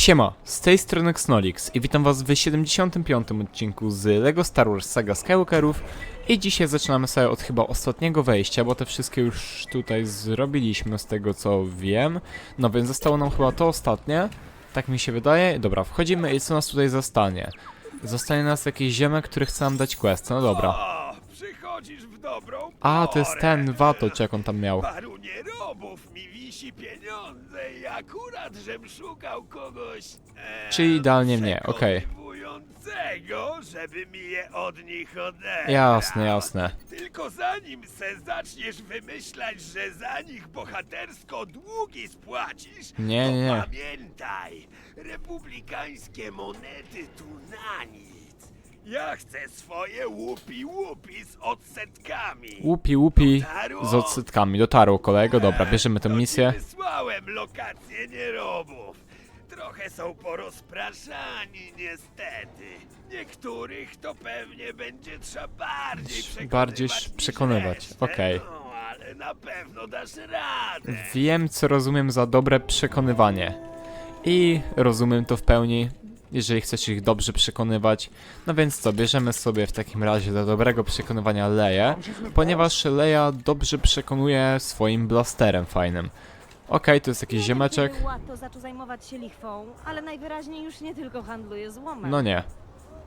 Siema, z tej strony Xnolix i witam was w 75. odcinku z LEGO Star Wars Saga Skywalkerów i dzisiaj zaczynamy sobie od chyba ostatniego wejścia, bo te wszystkie już tutaj zrobiliśmy z tego co wiem. No więc zostało nam chyba to ostatnie, tak mi się wydaje. Dobra, wchodzimy i co nas tutaj zostanie? Zostanie nas jakiś ziemek, który chce nam dać quest, no dobra. A, to jest ten Wato, czy jak on tam miał. Paru nierobów mi wisi pieniądze i akurat, żem szukał kogoś e, Czyli idealnie mnie, okej. przekonywującego, żeby mi je od nich odebrać. Jasne, jasne. Tylko zanim se zaczniesz wymyślać, że za nich bohatersko długi spłacisz, Nie, to nie, pamiętaj, republikańskie monety tu na nic. Ja chcę swoje łupi-łupi z odsetkami. Łupi, łupi z odsetkami. Dotarło kolego, dobra, bierzemy tę To ci misję. Wysłałem lokację nierobów. Trochę są porozpraszani niestety. Niektórych to pewnie będzie trzeba bardziej przekonywać. Bardziej niż przekonywać, resztę, okej. No, ale na pewno dasz radę. Wiem, co rozumiem za dobre przekonywanie. I rozumiem to w pełni, jeżeli chcesz ich dobrze przekonywać. No więc co, bierzemy sobie w takim razie do dobrego przekonywania Leję, ponieważ Leja dobrze przekonuje swoim blasterem fajnym. Okej, to jest jakiś ziemeczek. Zaczął zajmować się lichwą, ale najwyraźniej już nie tylko handluje złomem. No nie,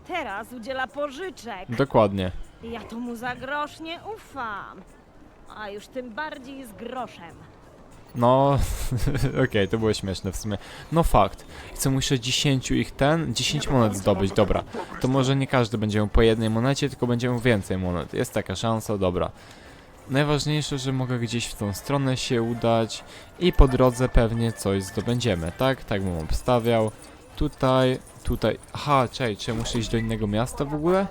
Teraz udziela pożyczek. dokładnie. Ja to mu za grosz nie ufam. A już tym bardziej z groszem. No, okej, to było śmieszne w sumie. No fakt. I co, muszę 10 ich ten, 10 monet zdobyć, dobra. To może nie każdy będzie miał po jednej monecie, tylko będzie miał więcej monet. Jest taka szansa, dobra. Najważniejsze, że mogę gdzieś w tą stronę się udać i po drodze pewnie coś zdobędziemy, tak? Tak bym obstawiał. Tutaj, tutaj... Aha, czekaj, czy muszę iść do innego miasta w ogóle?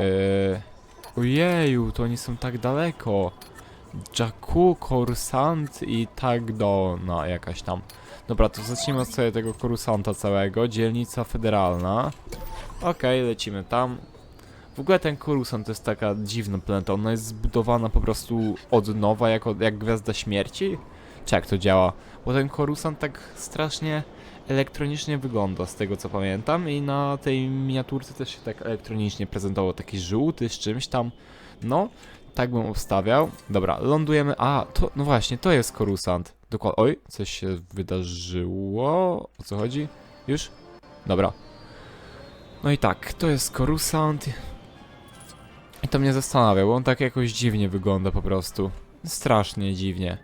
Eee... Ojeju, to oni są tak daleko. Jakku, Korsant i tak do... no jakaś tam. Dobra, to zacznijmy od sobie tego Korsanta całego. Dzielnica federalna. Okej, lecimy tam. W ogóle ten Korusant to jest taka dziwna planeta. Ona jest zbudowana po prostu od nowa, jako, jak Gwiazda Śmierci? Czy jak to działa? Bo ten Korusant tak strasznie elektronicznie wygląda, z tego co pamiętam. I na tej miniaturce też się tak elektronicznie prezentował. Taki żółty z czymś tam. No, tak bym obstawiał. Dobra, lądujemy. A, to, no właśnie, to jest Korusant. Dokładnie. Oj, coś się wydarzyło. O co chodzi? Już? Dobra. No i tak, to jest Korusant. I to mnie zastanawia, bo on tak jakoś dziwnie wygląda po prostu. Strasznie dziwnie.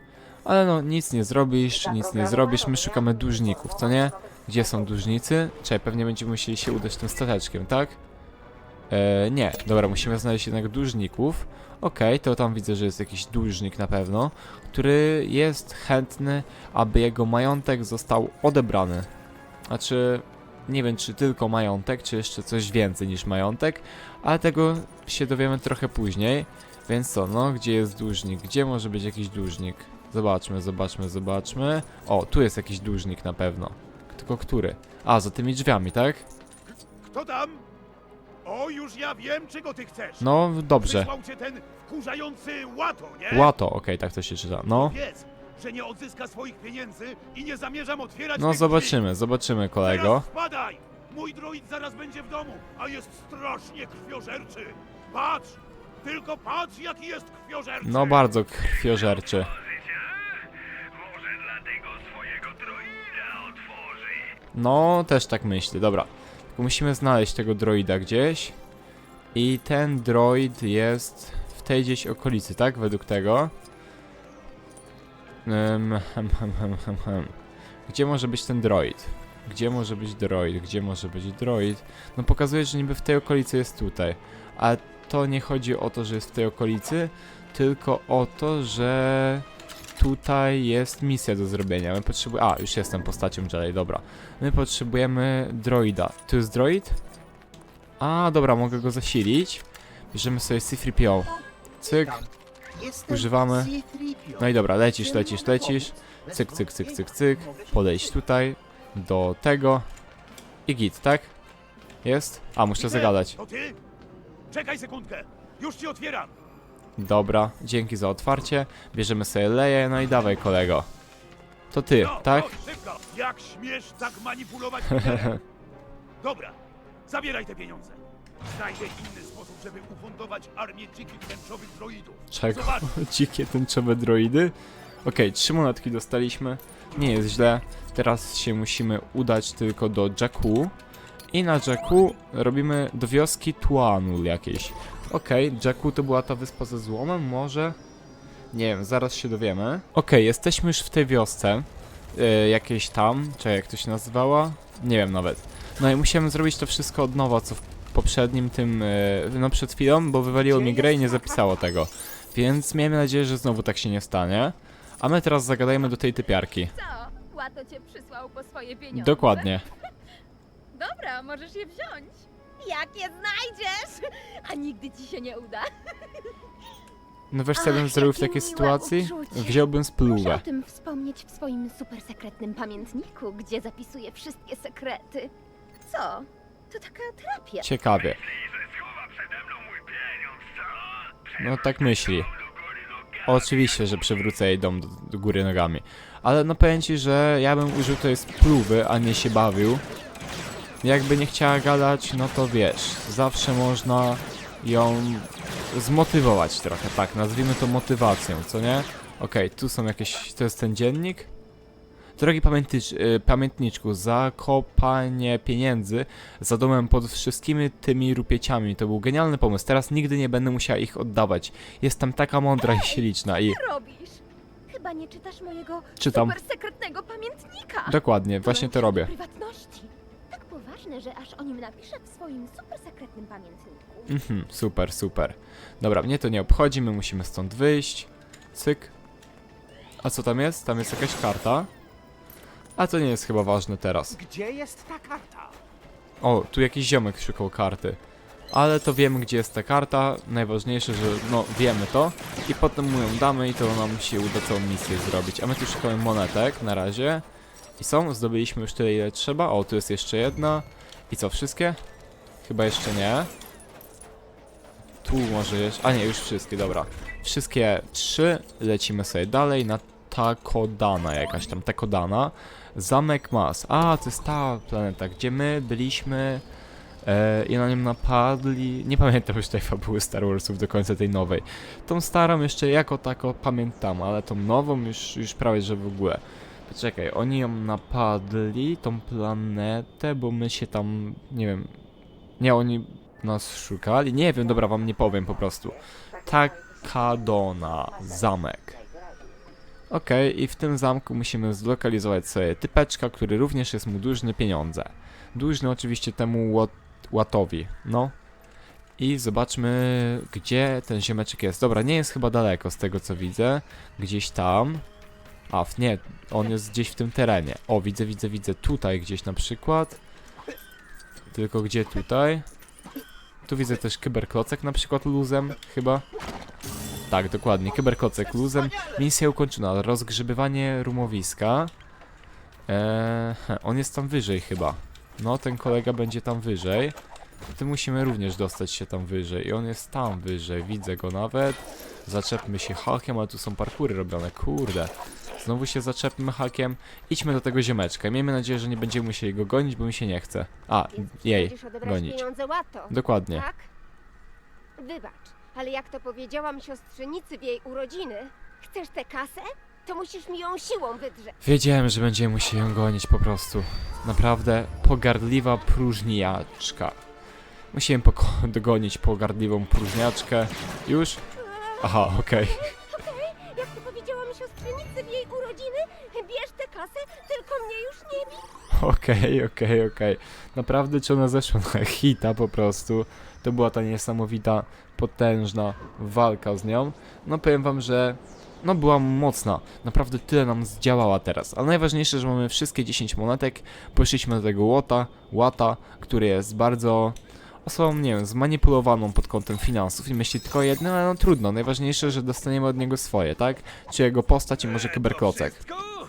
Ale no, nic nie zrobisz, nic nie zrobisz. My szukamy dłużników, co nie? Gdzie są dłużnicy? Czekaj, pewnie będziemy musieli się udać tym stateczkiem, tak? E, nie, dobra, musimy znaleźć jednak dłużników. Okej, to tam widzę, że jest jakiś dłużnik na pewno, który jest chętny, aby jego majątek został odebrany. Znaczy, nie wiem, czy tylko majątek, czy jeszcze coś więcej niż majątek, ale tego się dowiemy trochę później. Więc co, no, gdzie jest dłużnik? Gdzie może być jakiś dłużnik? Zobaczmy, zobaczmy, zobaczmy. O, tu jest jakiś dłużnik na pewno. Tylko który? A, za tymi drzwiami, tak? Kto tam? O, już ja wiem, czego ty chcesz. No, dobrze. Wysłał cię ten wkurzający łato, nie? Łato, okej, tak to się czyta. No, Wiedz, że nie odzyska swoich pieniędzy i nie zamierzam otwierać no tych drzwi. zobaczymy, zobaczymy, kolego. Teraz spadaj! Mój droid zaraz będzie w domu, a jest strasznie krwiożerczy. Patrz! Tylko patrz, jaki jest krwiożerczy! No, bardzo krwiożerczy. Może dlatego swojego droida otworzy. No, też tak myślę, dobra. Tylko musimy znaleźć tego droida gdzieś. I ten droid jest w tej gdzieś okolicy, tak? Według tego. Ym, hem, hem, hem, hem. Gdzie może być ten droid? Gdzie może być droid? Gdzie może być droid? No pokazuje, że niby w tej okolicy jest tutaj. Ale to nie chodzi o to, że jest w tej okolicy, tylko o to, że tutaj jest misja do zrobienia. My potrzebujemy... A, już jestem postacią Jedi, dobra. My potrzebujemy droida. Tu jest droid? A, dobra, mogę go zasilić. Bierzemy sobie C-3PO. Cyk. Używamy. No i dobra, lecisz, lecisz, lecisz. Cyk, cyk, cyk, cyk, cyk. Podejść tutaj. Do tego. I git, tak? Jest? A, muszę zagadać. To ty? Czekaj sekundkę, już ci otwieram. Dobra, dzięki za otwarcie. Bierzemy sobie leję, no i dawaj kolego. To ty, No, tak? no, szybko! Jak śmiesz tak manipulować liderem? Dobra, zabieraj te pieniądze. Znajdę inny sposób, żeby ufundować armię dzikich tęczowych droidów. Czego? Zobacz, Dzikie tęczowe droidy? Okej, trzy monetki dostaliśmy. Nie jest źle. Teraz się musimy udać tylko do Jakku. I na Jakku robimy do wioski Tuanul jakiejś. Okej, Jakku to była ta wyspa ze złomem, może? Nie wiem, zaraz się dowiemy. Okej, jesteśmy już w tej wiosce. Yy, jakiejś tam, czy jak to się nazywała? Nie wiem nawet. No i musiałem zrobić to wszystko od nowa, co w poprzednim tym, yy, no przed chwilą, bo wywaliło mi grę i nie zapisało tego. Więc miejmy nadzieję, że znowu tak się nie stanie. A my teraz zagadajmy do tej typiarki. Co? Łato cię przysłał po swoje pieniądze? Dokładnie. Dobra, możesz je wziąć. Jak je znajdziesz? A nigdy ci się nie uda. No wiesz co ja bym Ach, zrobił w jakie takiej miłe sytuacji? uczucie. Wziąłbym Muszę o spluwę. tym wspomnieć w swoim supersekretnym pamiętniku, gdzie zapisuję wszystkie sekrety. Co? To taka terapia. Ciekawie. No tak myśli. Oczywiście, że przywrócę jej dom do, do góry nogami. Ale no powiem ci, że ja bym użył tej spluwy, a nie się bawił. Jakby nie chciała gadać, no to wiesz, zawsze można ją zmotywować trochę, tak, nazwijmy to motywacją, co nie? Okej, tu są jakieś, to jest ten dziennik. Drogi y, pamiętniczku, zakopanie pieniędzy za domem pod wszystkimi tymi rupieciami. To był genialny pomysł. Teraz nigdy nie będę musiała ich oddawać. Jestem taka mądra i śliczna i Co robisz? Chyba nie czytasz mojego czytam. supersekretnego pamiętnika. Dokładnie, właśnie to robię. prywatności. Poważne, że aż o nim napiszę w swoim supersekretnym pamiętniku. Mhm, super, super. Dobra, mnie to nie obchodzi, my musimy stąd wyjść. Cyk. A co tam jest? Tam jest jakaś karta. A to nie jest chyba ważne teraz. Gdzie jest ta karta? O, tu jakiś ziomek szukał karty. Ale to wiemy, gdzie jest ta karta. Najważniejsze, że no wiemy to. I potem mu ją damy i to nam się uda całą misję zrobić. A my tu szukamy monetek na razie. I są, zdobyliśmy już tyle, ile trzeba. O, tu jest jeszcze jedna. I co, wszystkie? Chyba jeszcze nie. Tu może jeszcze... A nie, już wszystkie, dobra. Wszystkie trzy. Lecimy sobie dalej na Takodana, jakaś tam Takodana. Zamek Mas. A, to jest ta planeta, gdzie my byliśmy e, i na nim napadli. Nie pamiętam już tej fabuły Star Warsów do końca tej nowej. Tą starą jeszcze jako tako pamiętam, ale tą nową już, już prawie że w ogóle. Poczekaj, oni ją napadli, tą planetę, bo my się tam, nie wiem, nie, oni nas szukali, nie wiem, dobra, wam nie powiem po prostu. Takadona, zamek. Okej, i w tym zamku musimy zlokalizować sobie typeczka, który również jest mu dłużny pieniądze. Dłużny oczywiście temu łatowi, no. I zobaczmy, gdzie ten ziomeczek jest. Dobra, nie jest chyba daleko z tego co widzę. Gdzieś tam. A, nie, on jest gdzieś w tym terenie. O, widzę, widzę, widzę. Tutaj gdzieś na przykład. Tylko gdzie tutaj? Tu widzę też kyberklocek na przykład luzem, chyba. Tak, dokładnie, kyberklocek luzem. Misja ukończona. Rozgrzebywanie rumowiska. Eee, on jest tam wyżej chyba. No, ten kolega będzie tam wyżej. Ty musimy również dostać się tam wyżej. I on jest tam wyżej. Widzę go nawet. Zaczepmy się hakiem, ale tu są parkury robione. Kurde. Znowu się zaczepmy hakiem. Idźmy do tego ziomeczka. Miejmy nadzieję, że nie będziemy musieli go gonić, bo mi się nie chce. A, jej. Będziesz odebrać gonić. pieniądze łato, Dokładnie. tak? Wybacz, ale jak to powiedziałam siostrzenicy w jej urodziny, chcesz tę kasę? To musisz mi ją siłą wydrzeć. Wiedziałem, że będziemy musieli ją gonić po prostu. Naprawdę pogardliwa próżniaczka. Musiałem poko- dogonić pogardliwą próżniaczkę. Już? Aha, okej. Tylko mnie już nie bij. Okej, okej, okej. Naprawdę czy ona zeszła na hita po prostu. To była ta niesamowita, potężna walka z nią. No powiem wam, że no była mocna. Naprawdę tyle nam zdziałała teraz. Ale najważniejsze, że mamy wszystkie 10 monetek. Poszliśmy do tego łota, łata, który jest bardzo osobą, nie wiem, zmanipulowaną pod kątem finansów i myśli tylko o jednym, ale no trudno. Najważniejsze, że dostaniemy od niego swoje, tak? Czy jego postać i może kyberklocek. To wszystko?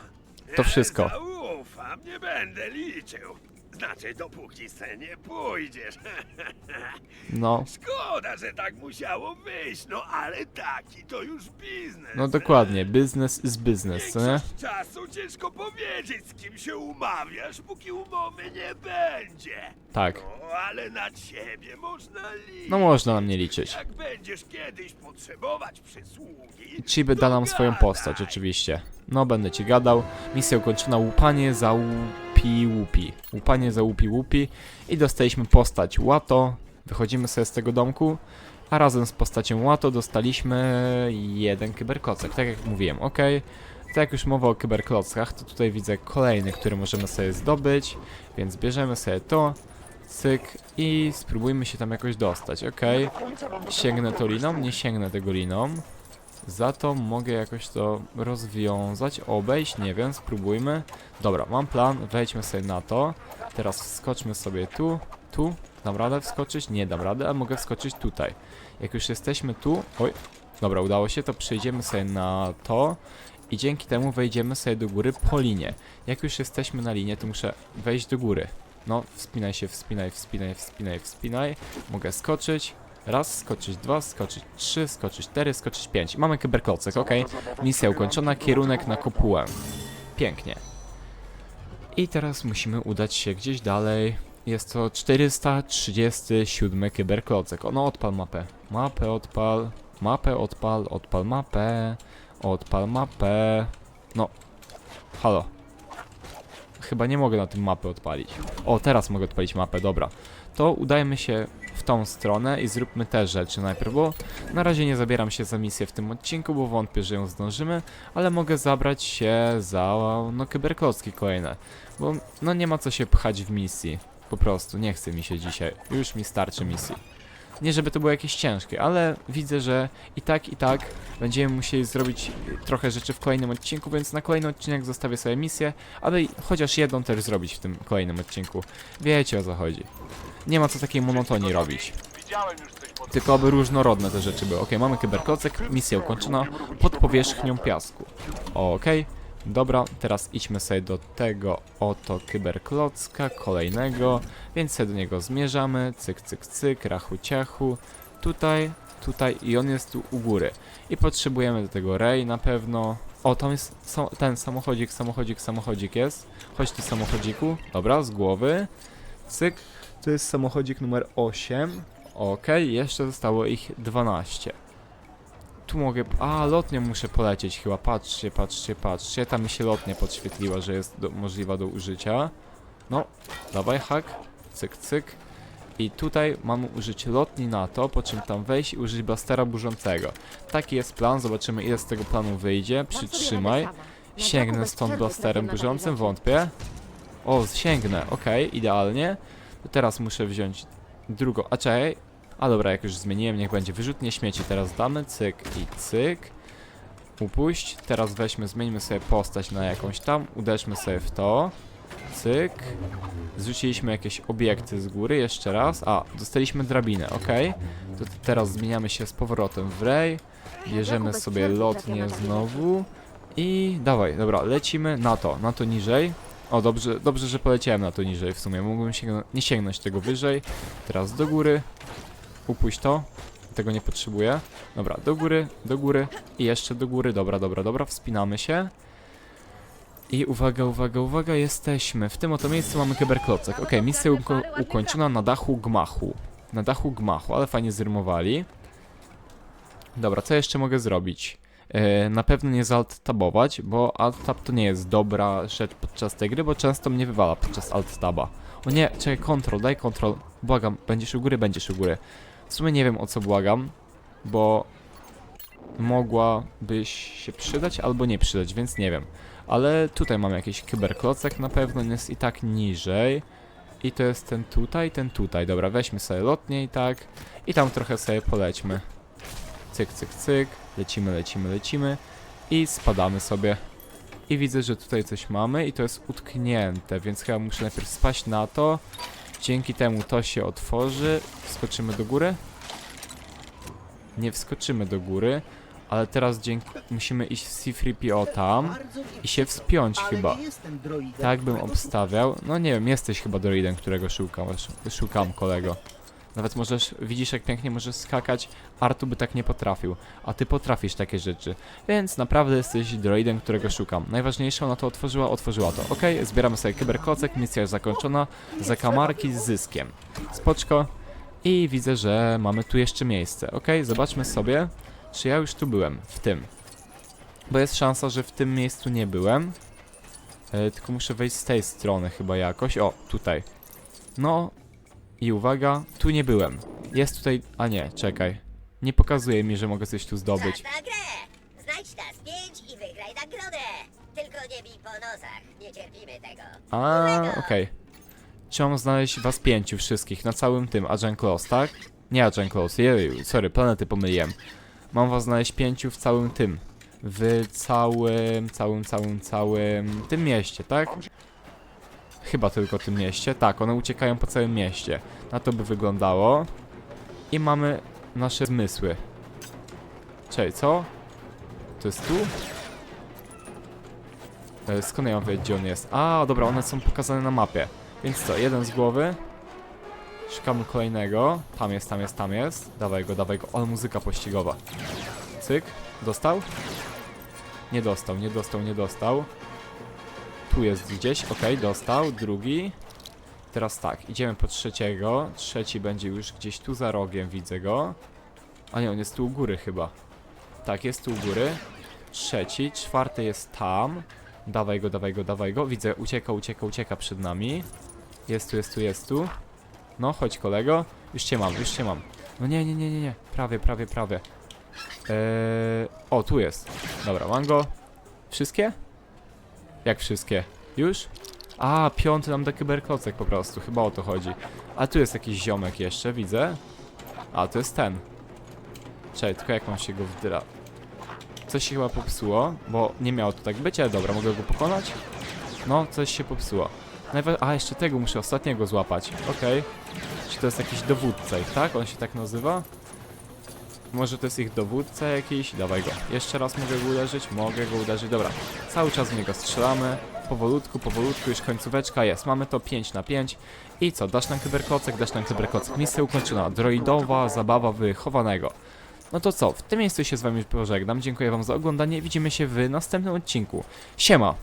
To wszystko. Zaufam, nie będę liczył. Znaczy, dopóki se nie pójdziesz. No, Szkoda, że tak musiało wyjść, no ale taki to już biznes. no dokładnie, biznes is business, co nie? Większość czasu ciężko powiedzieć, z kim się umawiasz, póki umowy nie będzie. Tak. No, ale na ciebie można liczyć. No można na mnie liczyć. Jak będziesz kiedyś potrzebować przysługi, Chiby to da nam swoją gadaj. postać, oczywiście. No, będę ci gadał. Misja ukończona, łupanie za łupi łupi. Łupanie za łupi łupi. I dostaliśmy postać Łato. Wychodzimy sobie z tego domku. A razem z postacią Łato dostaliśmy jeden kyberklocek, tak jak mówiłem, ok. Tak jak już mowa o kyberklockach, to tutaj widzę kolejny, który możemy sobie zdobyć. Więc bierzemy sobie to, cyk i spróbujmy się tam jakoś dostać, ok. Sięgnę to liną? Nie sięgnę tego liną. Za to mogę jakoś to rozwiązać, obejść, nie wiem, spróbujmy. Dobra, mam plan, wejdźmy sobie na to. Teraz wskoczmy sobie tu, tu. Dam radę wskoczyć? Nie dam rady, ale mogę wskoczyć tutaj. Jak już jesteśmy tu, oj, dobra, udało się, to przejdziemy sobie na to i dzięki temu wejdziemy sobie do góry po linie. Jak już jesteśmy na linie, to muszę wejść do góry. No, wspinaj się, wspinaj, wspinaj, wspinaj, wspinaj. Mogę skoczyć. Raz, skoczyć dwa, skoczyć trzy, skoczyć cztery, skoczyć pięć. Mamy kyberklocek, ok. Misja ukończona, kierunek na kopułę. Pięknie. I teraz musimy udać się gdzieś dalej. Jest to 437 kyberklocek. Ono odpal mapę. Mapę odpal. Mapę odpal. Odpal mapę. Odpal mapę. No. Halo. Chyba nie mogę na tym mapę odpalić. O, teraz mogę odpalić mapę, dobra. To udajmy się tą stronę i zróbmy te rzeczy najpierw, bo na razie nie zabieram się za misję w tym odcinku, bo wątpię, że ją zdążymy, ale mogę zabrać się za, no, kyberklocki kolejne, bo, no, nie ma co się pchać w misji, po prostu, nie chce mi się dzisiaj, już mi starczy misji. Nie żeby to było jakieś ciężkie, ale widzę, że i tak, i tak będziemy musieli zrobić trochę rzeczy w kolejnym odcinku, więc na kolejny odcinek zostawię sobie misję, aby chociaż jedną też zrobić w tym kolejnym odcinku. Wiecie o co chodzi. Nie ma co takiej monotonii robić. Tylko aby różnorodne te rzeczy były. Ok, mamy kyberklocek, misja ukończona pod powierzchnią piasku. Ok, dobra, teraz idźmy sobie do tego oto kyberklocka, kolejnego, więc sobie do niego zmierzamy, cyk, cyk, cyk, rachu, ciachu, tutaj, tutaj i on jest tu u góry. I potrzebujemy do tego rej na pewno. O, tam jest ten samochodzik, samochodzik, samochodzik jest. Chodź tu samochodziku, dobra, z głowy, cyk. To jest samochodzik numer 8. Okej, jeszcze zostało ich 12. Tu mogę. A, lotnią muszę polecieć chyba. Patrzcie, patrzcie, patrzcie. Tam mi się lotnia podświetliła, że jest do, możliwa do użycia. No, dawaj hak. Cyk, cyk. I tutaj mamy użyć lotni na to, po czym tam wejść i użyć blastera burzącego. Taki jest plan, zobaczymy ile z tego planu wyjdzie. Przytrzymaj. Sięgnę stąd blasterem burzącym, wątpię. O, sięgnę, okej, idealnie. Teraz muszę wziąć drugą, a czekaj. A dobra, jak już zmieniłem, niech będzie wyrzutnie śmieci. Teraz damy, cyk i cyk. Upuść. Teraz weźmy, zmieńmy sobie postać na jakąś tam. Uderzmy sobie w to. Cyk. Zrzuciliśmy jakieś obiekty z góry, jeszcze raz. A, dostaliśmy drabinę, ok. To teraz zmieniamy się z powrotem w rej. Bierzemy sobie lotnię znowu. I dawaj, dobra, lecimy na to, na to niżej. O, dobrze, dobrze, że poleciałem na to niżej w sumie. Mógłbym sięgn- nie sięgnąć tego wyżej. Teraz do góry. Upuść to. Tego nie potrzebuję. Dobra, do góry, do góry i jeszcze do góry. Dobra, dobra, dobra, wspinamy się. I uwaga, uwaga, uwaga, jesteśmy. W tym oto miejscu mamy kyberklocek. Okej, misja uko ukończona na dachu gmachu. Na dachu gmachu, ale fajnie zrymowali. Dobra, co jeszcze mogę zrobić? E, na pewno nie zalt-tabować, bo alt-tab to nie jest dobra rzecz podczas tej gry, bo często mnie wywala podczas alt-taba. O nie, czekaj, kontrol, daj kontrol. Błagam, będziesz u góry, będziesz u góry. W sumie nie wiem o co błagam, bo mogłabyś się przydać albo nie przydać, więc nie wiem. Ale tutaj mam jakiś kyberklocek na pewno, jest i tak niżej. I to jest ten tutaj, ten tutaj. Dobra, weźmy sobie lotnie i tak. I tam trochę sobie polećmy. Cyk, cyk, cyk. Lecimy, lecimy, lecimy. I spadamy sobie. I widzę, że tutaj coś mamy i to jest utknięte, więc chyba muszę najpierw spaść na to. Dzięki temu to się otworzy. Wskoczymy do góry? Nie wskoczymy do góry, Ale teraz dzięki... musimy iść z C-3PO tam i się wspiąć chyba. Tak bym obstawiał. No nie wiem, jesteś chyba droidem, którego szukam, szukam kolego. Nawet możesz, widzisz jak pięknie możesz skakać, Artu by tak nie potrafił, a ty potrafisz takie rzeczy. Więc naprawdę jesteś droidem, którego szukam. Najważniejsze, ona to otworzyła, otworzyła to. Ok, zbieramy sobie kyberkocek, misja jest zakończona, zakamarki z zyskiem. Spoczko. I widzę, że mamy tu jeszcze miejsce. Ok, zobaczmy sobie, czy ja już tu byłem, w tym. Bo jest szansa, że w tym miejscu nie byłem. E, tylko muszę wejść z tej strony chyba jakoś. O, tutaj. No. I uwaga, tu nie byłem. Jest tutaj... A nie, czekaj. Nie pokazuje mi, że mogę coś tu zdobyć. Czas na grę! Znajdź nas pięć i wygraj nagrodę! Tylko nie bij po nosach, nie cierpimy tego. A, okej. Czy mam znaleźć was pięciu wszystkich na całym tym Agent Close, tak? Nie Agent Close, jeju, sorry, planety pomyliłem. Mam was znaleźć pięciu w całym tym. W całym, całym, całym, całym tym mieście, tak? Chyba tylko tym mieście. Tak, one uciekają po całym mieście. Na to by wyglądało. I mamy nasze zmysły. Czekaj, co? To jest tu? E, Skąd ja mam gdzie on jest? A, dobra, one są pokazane na mapie. Więc co, jeden z głowy. Szukamy kolejnego. Tam jest, tam jest, tam jest. Dawaj go, dawaj go. Ale muzyka pościgowa. Cyk. Dostał? Nie dostał, nie dostał, nie dostał. Tu jest gdzieś, okej, dostał. Drugi. Teraz tak, idziemy po trzeciego. Trzeci będzie już gdzieś tu za rogiem, widzę go. A nie, on jest tu u góry chyba. Tak, jest tu u góry. Trzeci, czwarty jest tam. Dawaj go, dawaj go, dawaj go. Widzę, ucieka, ucieka, ucieka przed nami. Jest tu, jest tu, jest tu. No, chodź kolego. Już cię mam, już cię mam. No nie, nie, nie, nie, nie. Prawie, prawie, prawie. Eee... O, tu jest. Dobra, mam go. Wszystkie? Jak wszystkie? Już? A, piąty nam da kyberkocek po prostu. Chyba o to chodzi. A tu jest jakiś ziomek jeszcze, widzę. A, to jest ten. Czekaj, tylko jak mam się go wdra... Coś się chyba popsuło, bo nie miało to tak być, ale dobra, mogę go pokonać? No, coś się popsuło. Najwa A, jeszcze tego muszę ostatniego złapać. Okej. Czy to jest jakiś dowódca ich, tak? On się tak nazywa? Może to jest ich dowódca jakiś? Dawaj go. Jeszcze raz mogę go uderzyć? Mogę go uderzyć. Dobra. Cały czas w niego strzelamy. Powolutku, powolutku, już końcóweczka jest. Mamy to 5 na 5. I co? Dasz nam kyberkocek, dasz nam kyberkocek. Misja ukończona. Droidowa zabawa wychowanego. No to co, w tym miejscu się z wami pożegnam. Dziękuję wam za oglądanie. Widzimy się w następnym odcinku. Siema!